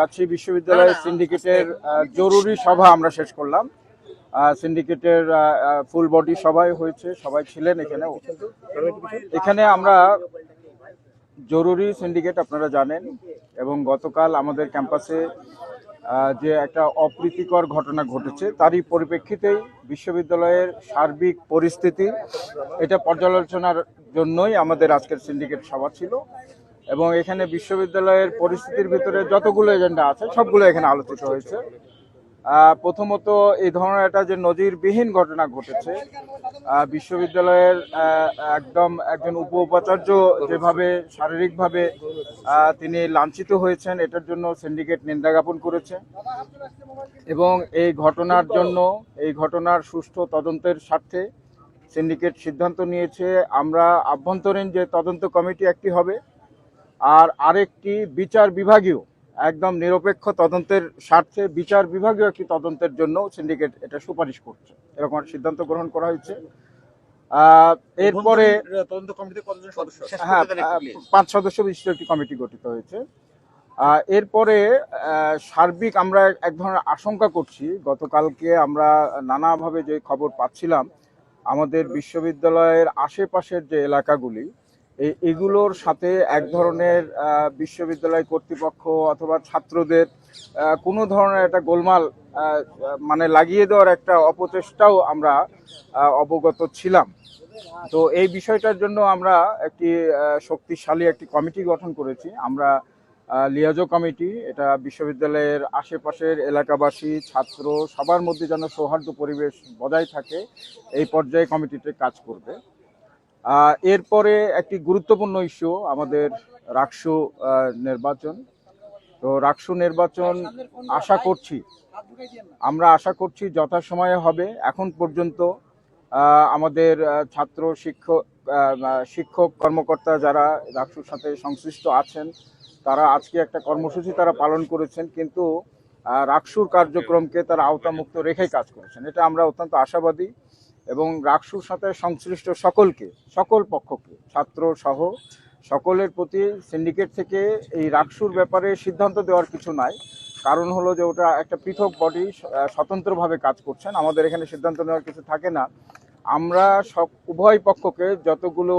রাজশাহী বিশ্ববিদ্যালয়ের সিন্ডিকেটের জরুরি সভা আমরা শেষ করলাম। সিন্ডিকেটের ফুল বডি সবাই হয়েছে সবাই ছিলেন এখানে। এখানে আমরা জরুরি সিন্ডিকেট আপনারা জানেন এবং গতকাল আমাদের ক্যাম্পাসে যে একটা অপ্রীতিকর ঘটনা ঘটেছে তারই পরিপ্রেক্ষিতেই বিশ্ববিদ্যালয়ের সার্বিক পরিস্থিতি এটা পর্যালোচনার জন্যই আমাদের আজকের সিন্ডিকেট সভা ছিল। এবং এখানে বিশ্ববিদ্যালয়ের পরিস্থিতির ভিতরে যতগুলো এজেন্ডা আছে, সবগুলো এখানে আলোচিত হয়েছে। প্রথমত এই ধরনের একটা যে নজিরবিহীন ঘটনা ঘটেছে বিশ্ববিদ্যালয়ের একদম একজন উপ উপাচার্য যেভাবে শারীরিকভাবে তিনি লাঞ্ছিত হয়েছেন, এটার জন্য সিন্ডিকেট নিন্দা জ্ঞাপন করেছে। এবং এই ঘটনার জন্য, এই ঘটনার সুষ্ঠু তদন্তের স্বার্থে সিন্ডিকেট সিদ্ধান্ত নিয়েছে। আমরা আভ্যন্তরীণ যে তদন্ত কমিটি একটি হবে আর আরেকটি বিচার বিভাগীয় একদম নিরপেক্ষ তদন্তের স্বার্থে বিচার বিভাগীয় একটি তদন্তের জন্য সিন্ডিকেট এটা সুপারিশ করছে। এরকম একটা সিদ্ধান্ত গ্রহণ করা হয়েছে। এরপরে তদন্ত কমিটিতে কতজন সদস্য? হ্যাঁ পাঁচ সদস্য বিশিষ্ট একটি কমিটি গঠিত হয়েছে। এরপরে সার্বিক আমরা এক ধরনের আশঙ্কা করছি। গতকালকে আমরা নানাভাবে যে খবর পাচ্ছিলাম আমাদের বিশ্ববিদ্যালয়ের আশেপাশের যে এলাকাগুলি এগুলোর সাথে এক ধরনের বিশ্ববিদ্যালয় কর্তৃপক্ষ অথবা ছাত্রদের কোনো ধরনের একটা গোলমাল মানে লাগিয়ে দেওয়ার একটা অপচেষ্টাও আমরা অবগত ছিলাম। তো এই বিষয়টার জন্য আমরা একটি শক্তিশালী একটি কমিটি গঠন করেছি। আমরা লিয়াজো কমিটি, এটা বিশ্ববিদ্যালয়ের আশেপাশের এলাকাবাসী, ছাত্র, সবার মধ্যে যেন সৌহার্দ্য পরিবেশ বজায় থাকে, এই পর্যায়ে কমিটিতে কাজ করবে। এরপরে একটি গুরুত্বপূর্ণ ইস্যু আমাদের রাকসু নির্বাচন। তো রাকসু নির্বাচন আশা করছি, আমরা আশা করছি যথাসময়ে হবে। এখন পর্যন্ত আমাদের ছাত্র শিক্ষক শিক্ষক কর্মকর্তা যারা রাকসুর সাথে সংশ্লিষ্ট আছেন, তারা আজকে একটা কর্মসূচি তারা পালন করেছেন, কিন্তু রাকসুর কার্যক্রমকে তারা আওতামুক্ত রেখেই কাজ করেছেন। এটা আমরা অত্যন্ত আশাবাদী। এবং রাকসুর সাথে সংশ্লিষ্ট সকলকে, সকল পক্ষকে, ছাত্র সহ সকলের প্রতি সিন্ডিকেট থেকে এই রাকসুর ব্যাপারে সিদ্ধান্ত দেওয়ার কিছু নাই। কারণ হলো যে ওটা একটা পৃথক বডি স্বতন্ত্রভাবে কাজ করছেন। আমাদের এখানে সিদ্ধান্ত নেওয়ার কিছু থাকে না। আমরা সব, উভয় পক্ষকে যতগুলো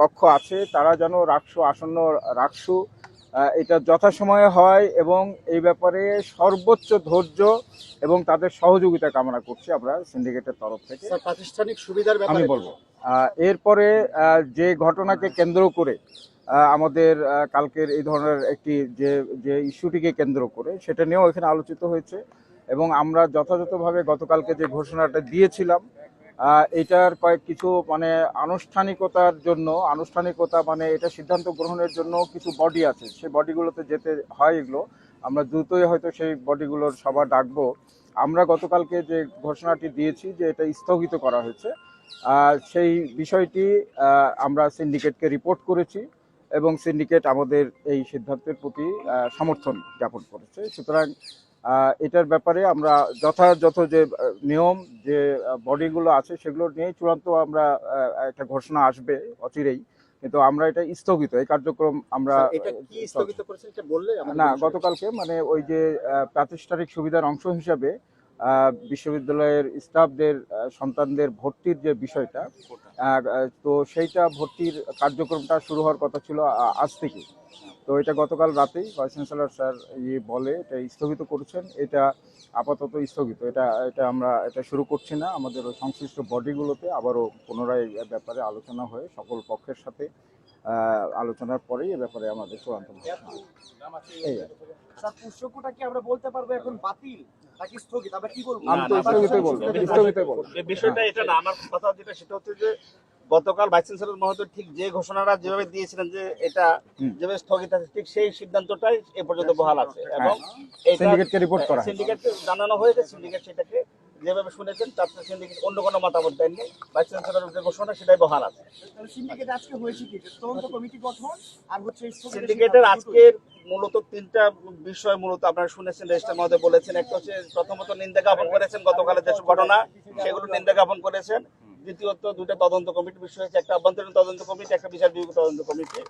পক্ষ আছে, তারা যেন রাকসু আসন্ন রাকসু এটা যথাসময়ে হয় এবং এই ব্যাপারে সর্বোচ্চ ধৈর্য এবং তাদের সহযোগিতা কামনা করছি আমরা সিন্ডিকেটের তরফ থেকে। প্রাতিষ্ঠানিক সুবিধার আমি বলব। এরপরে যে ঘটনাকে কেন্দ্র করে আমাদের কালকের এই ধরনের একটি যে যে ইস্যুটিকে কেন্দ্র করে সেটা নিয়েও এখানে আলোচিত হয়েছে। এবং আমরা যথাযথভাবে গতকালকে যে ঘোষণাটা দিয়েছিলাম এটার কয়েক কিছু মানে আনুষ্ঠানিকতার জন্য, আনুষ্ঠানিকতা মানে এটা সিদ্ধান্ত গ্রহণের জন্য কিছু বডি আছে। সেই বডিগুলোতে যেতে হয় এগুলো। আমরা দ্রুতই হয়তো সেই বডিগুলোর সভা ডাকবো। আমরা গতকালকে যে ঘোষণাটি দিয়েছি যে এটা স্থগিত করা হয়েছে সেই বিষয়টি আমরা সিন্ডিকেটকে রিপোর্ট করেছি এবং সিন্ডিকেট আমাদের এই সিদ্ধান্তের প্রতি সমর্থন জ্ঞাপন করেছে। সুতরাং এটার ব্যাপারে আমরা যথাযথ যে নিয়ম যে বডিগুলো আছে সেগুলো নিয়ে চূড়ান্ত আমরা একটা ঘোষণা আসবে অচিরেই। কিন্তু আমরা এটা স্থগিত এই কার্যক্রম আমরা না গতকালকে মানে ওই যে প্রাতিষ্ঠানিক সুবিধার অংশ হিসাবে বিশ্ববিদ্যালয়ের স্টাফদের সন্তানদের ভর্তির যে বিষয়টা তো সেইটা ভর্তির কার্যক্রমটা শুরু হওয়ার কথা ছিল আজ থেকে। তো এটা গতকাল রাতেই ভাইস চ্যান্সেলর স্যার ইয়ে বলে, এটা স্থগিত করেছেন, এটা আপাতত স্থগিত। এটা এটা আমরা, এটা শুরু করছি না। আমাদের ওই সংশ্লিষ্ট বডিগুলোতে আবারও পুনরায় ব্যাপারে আলোচনা হয়ে সকল পক্ষের সাথে আলোচনার পরেই এ ব্যাপারে আমাদের চূড়ান্ত এই কি আমরা বলতে পারব এখন বাতিল? নাকি স্থগিত আমরা কি বলব? আমি তো স্থগিতই বলব স্থগিতই বলব। এই বিষয়টা এটা না আমার কথা যেটা সেটা হচ্ছে যে গতকাল ভাইস চ্যান্সেলর মহোদয় ঠিক যে ঘোষণাটা যেভাবে দিয়েছিলেন যে এটা যেভাবে স্থগিত আছে ঠিক সেই সিদ্ধান্তটাই এ পর্যন্ত বহাল আছে। এবং সিন্ডিকেটকে রিপোর্ট করা সিন্ডিকেটকে জানানো হয়েছে সিন্ডিকেট সেটাকে যেভাবে শুনেছেন তাতে সিন্ডিকেট অন্য কোনো মতামত দেননি। ভাইস চ্যান্সেলরের যে ঘোষণা সেটাই বহাল আছে। সিন্ডিকেট আজকে হয়েছে কি? তদন্ত কমিটি গঠন আর হচ্ছে সিন্ডিকেটের আজকের মূলত তিনটা বিষয় মূলত আপনারা শুনেছেন, রেজিস্টার মধ্যে বলেছেন। একটা হচ্ছে প্রথমত নিন্দা জ্ঞাপন করেছেন গতকালের যেসব ঘটনা, সেগুলো নিন্দা জ্ঞাপন করেছেন। দ্বিতীয়ত দুটা তদন্ত কমিটি, বিষয় হচ্ছে একটা আভ্যন্তরীণ তদন্ত কমিটি, একটা বিচার বিভাগ তদন্ত কমিটি।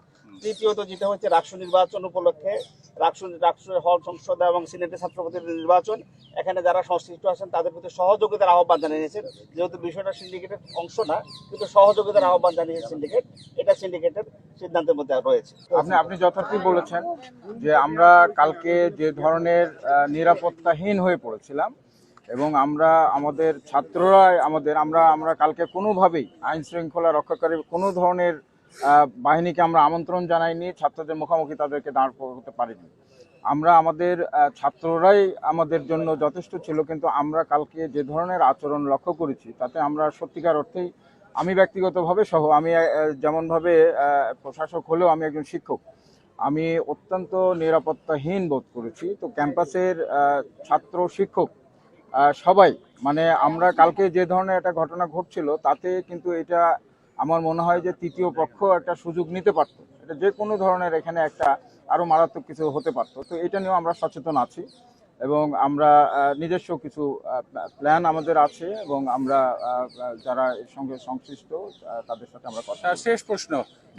তৃতীয়ত যেটা হচ্ছে রাষ্ট্র নির্বাচন উপলক্ষে রাষ্ট্র রাষ্ট্রের হল সংসদ এবং সিনেটের ছাত্রপতির নির্বাচন। এখানে যারা সংশ্লিষ্ট আছেন, তাদের প্রতি সহযোগিতার আহ্বান জানিয়েছেন। যেহেতু বিষয়টা সিন্ডিকেটের অংশ না, কিন্তু সহযোগিতার আহ্বান জানিয়েছে সিন্ডিকেট এটা সিন্ডিকেটের সিদ্ধান্তের মধ্যে রয়েছে। আপনি আপনি যথার্থই বলেছেন যে আমরা কালকে যে ধরনের নিরাপত্তাহীন হয়ে পড়েছিলাম এবং আমরা আমাদের ছাত্ররাই আমাদের আমরা আমরা কালকে কোনোভাবেই আইন শৃঙ্খলা রক্ষাকারী কোনো ধরনের বাহিনীকে আমরা আমন্ত্রণ জানাইনি, ছাত্রদের মুখোমুখি তাদেরকে দাঁড় করতে পারিনি। আমরা আমাদের ছাত্ররাই আমাদের জন্য যথেষ্ট ছিল, কিন্তু আমরা কালকে যে ধরনের আচরণ লক্ষ্য করেছি, তাতে আমরা সত্যিকার অর্থেই আমি ব্যক্তিগতভাবে সহ, আমি যেমনভাবে প্রশাসক হলেও আমি একজন শিক্ষক, আমি অত্যন্ত নিরাপত্তাহীন বোধ করেছি। তো ক্যাম্পাসের ছাত্র শিক্ষক সবাই মানে আমরা কালকে যে ধরনের একটা ঘটনা ঘটছিল, তাতে কিন্তু এটা আমার মনে হয় যে তৃতীয় পক্ষ একটা সুযোগ নিতে পারত। এটা যে কোনো ধরনের এখানে একটা আরও মারাত্মক কিছু হতে পারতো। তো এটা নিয়েও আমরা সচেতন আছি। এবং আমরা নিজস্ব কিছু প্ল্যান আমাদের আছে এবং আমরা যারা এর সঙ্গে সংশ্লিষ্ট তাদের সাথে আমরা কথা শেষ প্রশ্ন।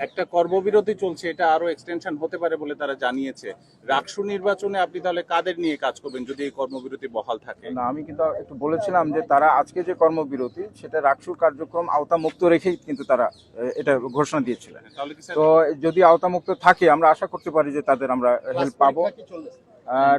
একটা কর্মবিরতি চলছে এটা আরও এক্সটেনশন হতে পারে বলে তারা জানিয়েছে। রাকসু নির্বাচনে আপনি তাহলে কাদের নিয়ে কাজ করবেন যদি এই কর্মবিরতি বহাল থাকে? না আমি কিন্তু একটু বলেছিলাম যে তারা আজকে যে কর্মবিরতি সেটা রাকসুর কার্যক্রম আওতামুক্ত রেখেই কিন্তু তারা এটা ঘোষণা দিয়েছিলেন। তাহলে তো যদি আওতামুক্ত থাকে আমরা আশা করতে পারি যে তাদের আমরা হেল্প পাবো।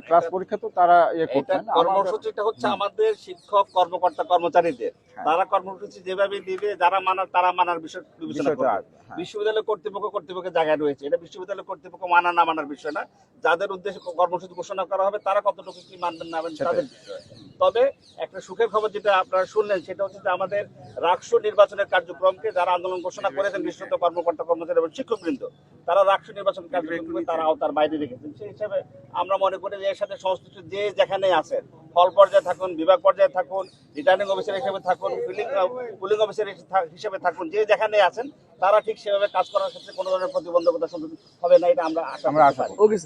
ক্লাস পরীক্ষা তো তারা ইয়ে করতেন কর্মসূচিটা হচ্ছে আমাদের শিক্ষক কর্মকর্তা কর্মচারীদের। হ্যাঁ। তারা কর্মসূচি যেভাবে দিবে যারা মানার তারা মানার বিষয় বিবেচনা করবে। হ্যাঁ। বিশ্ববিদ্যালয় কর্তৃপক্ষ কর্তৃপক্ষের জায়গায় রয়েছে। এটা বিশ্ববিদ্যালয় কর্তৃপক্ষ মানা না মানার বিষয় না। যাদের উদ্দেশ্যে কর্মসূচি ঘোষণা করা হবে তারা কতটুকু কি মানবেন না তাদের বিষয় তবে একটা সুখের খবর যেটা আপনারা শুনলেন সেটা হচ্ছে যে আমাদের রাষ্ট্র নির্বাচনের কার্যক্রমকে যারা আন্দোলন ঘোষণা করেছেন বিশ্বত কর্মকর্তা কর্মচারী এবং শিক্ষকবৃন্দ তারা রাষ্ট্র নির্বাচন কার্যক্রমকে তারা আওতার বাইরে রেখেছেন। সেই হিসাবে আমরা মনে করি যে এর সাথে সংশ্লিষ্ট যে যেখানে আছেন হল পর্যায়ে থাকুন বিভাগ পর্যায়ে থাকুন রিটার্নিং অফিসার হিসেবে থাকুন ফিলিং পুলিং অফিসার হিসেবে থাকুন যে যেখানে আছেন তারা ঠিক সেভাবে কাজ করার ক্ষেত্রে কোনো ধরনের প্রতিবন্ধকতা সম্মুখীন হবে না এটা আমরা আশা। করি